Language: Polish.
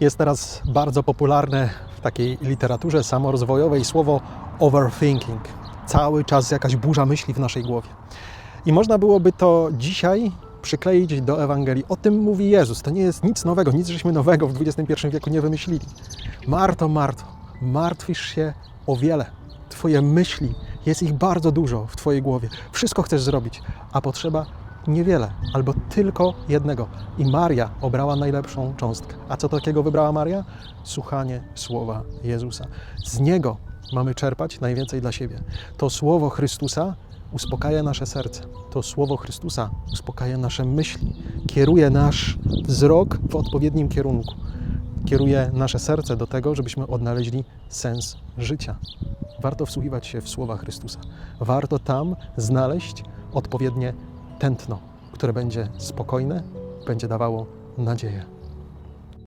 Jest teraz bardzo popularne w takiej literaturze samorozwojowej słowo overthinking. Cały czas jakaś burza myśli w naszej głowie. I można byłoby to dzisiaj przykleić do Ewangelii. O tym mówi Jezus. To nie jest nic nowego, nic żeśmy nowego w XXI wieku nie wymyślili. Marto, Marto, martwisz się o wiele. Twoje myśli, jest ich bardzo dużo w Twojej głowie. Wszystko chcesz zrobić, a potrzeba niewiele, albo tylko jednego. I Maria obrała najlepszą cząstkę. A co takiego wybrała Maria? Słuchanie słowa Jezusa. Z niego mamy czerpać najwięcej dla siebie. To słowo Chrystusa uspokaja nasze serce. To słowo Chrystusa uspokaja nasze myśli, kieruje nasz wzrok w odpowiednim kierunku. Kieruje nasze serce do tego, żebyśmy odnaleźli sens życia. Warto wsłuchiwać się w słowa Chrystusa. Warto tam znaleźć odpowiednie tętno, które będzie spokojne, będzie dawało nadzieję.